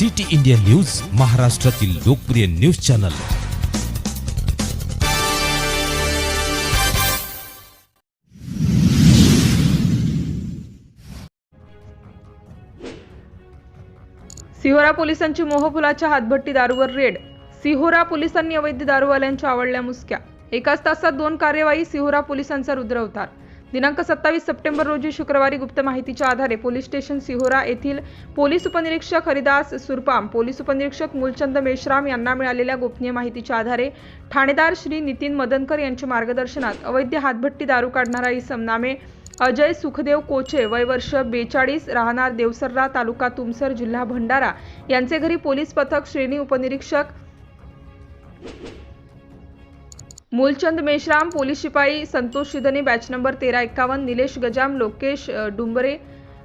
City India news महाराष्ट्रातील लोकप्रिय news channel. Sihora पोलिसांची मोहफुलाच्या हातभट्टी दारूवर रेड. सिहोरा पोलिसांनी अवैध दारूवाल्यांच्या आवडल्या मुसक्या. एकाच तासात दोन कार्यवाही सिहोरा पोलिसांचा रुद्रवतार दिनांक सत्तावीस सप्टेंबर रोजी शुक्रवारी गुप्त माहितीच्या आधारे पोलीस स्टेशन सिहोरा येथील पोलीस उपनिरीक्षक हरिदास सुरपाम पोलीस उपनिरीक्षक मूलचंद मेश्राम यांना मिळालेल्या गोपनीय माहितीच्या आधारे ठाणेदार श्री नितीन मदनकर यांच्या मार्गदर्शनात अवैध हातभट्टी दारू काढणारा इसम नामे अजय सुखदेव कोचे वय वर्ष बेचाळीस राहणार देवसर्रा तालुका तुमसर जिल्हा भंडारा यांचे घरी पोलीस पथक श्रेणी उपनिरीक्षक मूलचंद मेश्राम पोलीस शिपाई संतोष शिदने बॅच नंबर तेरा एक्कावन्न निलेश गजाम लोकेश डुंबरे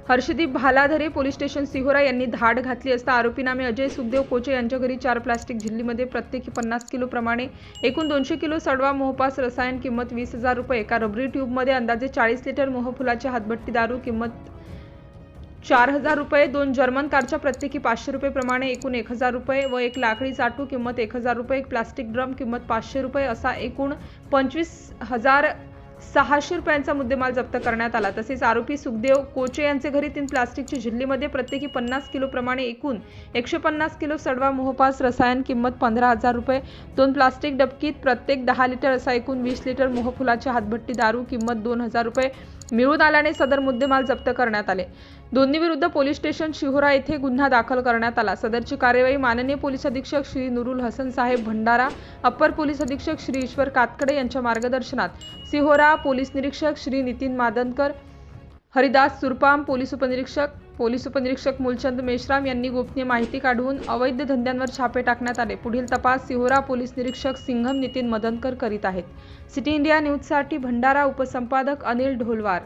हर्षदीप भालाधरे पोलीस स्टेशन सिहोरा यांनी धाड घातली असता आरोपी नामे अजय सुखदेव कोचे यांच्या घरी चार प्लास्टिक झिल्लीमध्ये प्रत्येकी पन्नास किलो प्रमाणे एकूण दोनशे किलो सडवा मोहपास रसायन किंमत वीस हजार रुपये एका रबरी ट्यूबमध्ये अंदाजे चाळीस लिटर मोहफुलाची हातभट्टी दारू किंमत चार हजार रुपये दोन जर्मन कारच्या प्रत्येकी पाचशे रुपये प्रमाणे एकूण एक हजार रुपये व एक लाकडी चाटू किंमत एक हजार रुपये एक प्लास्टिक ड्रम किंमत पाचशे रुपये असा एकूण पंचवीस हजार सहाशे रुपयांचा मुद्देमाल जप्त करण्यात आला. तसेच आरोपी सुखदेव कोचे यांचे घरी तीन प्लास्टिकची झिल्लीमध्ये प्रत्येकी पन्नास किलो प्रमाणे एकूण एकशे पन्नास किलो सडवा मोहपास रसायन किंमत पंधरा हजार रुपये दोन प्लास्टिक डबकीत प्रत्येक दहा लिटर असा एकूण वीस लिटर मोहफुलाची हातभट्टी दारू किंमत दोन हजार रुपये मिळून आल्याने सदर मुद्देमाल जप्त करण्यात आले. दोन्ही विरुद्ध पोलीस स्टेशन शिहोरा येथे गुन्हा दाखल करण्यात आला. सदरची कार्यवाही माननीय पोलीस अधीक्षक श्री नुरुल हसन साहेब भंडारा अप्पर पोलीस अधीक्षक श्री ईश्वर कातकडे यांच्या मार्गदर्शनात सिहोरा पोलीस निरीक्षक श्री नितीन मादनकर हरिदास सुरपाम पोलीस उपनिरीक्षक पोलीस उपनिरीक्षक मूलचंद मेश्राम यांनी गोपनीय माहिती काढून अवैध धंद्यांवर छापे टाकण्यात आले. पुढील तपास सिहोरा पोलीस निरीक्षक सिंघम नितीन मदनकर करीत आहेत. सिटी इंडिया न्यूजसाठी भंडारा उपसंपादक अनिल ढोलवार.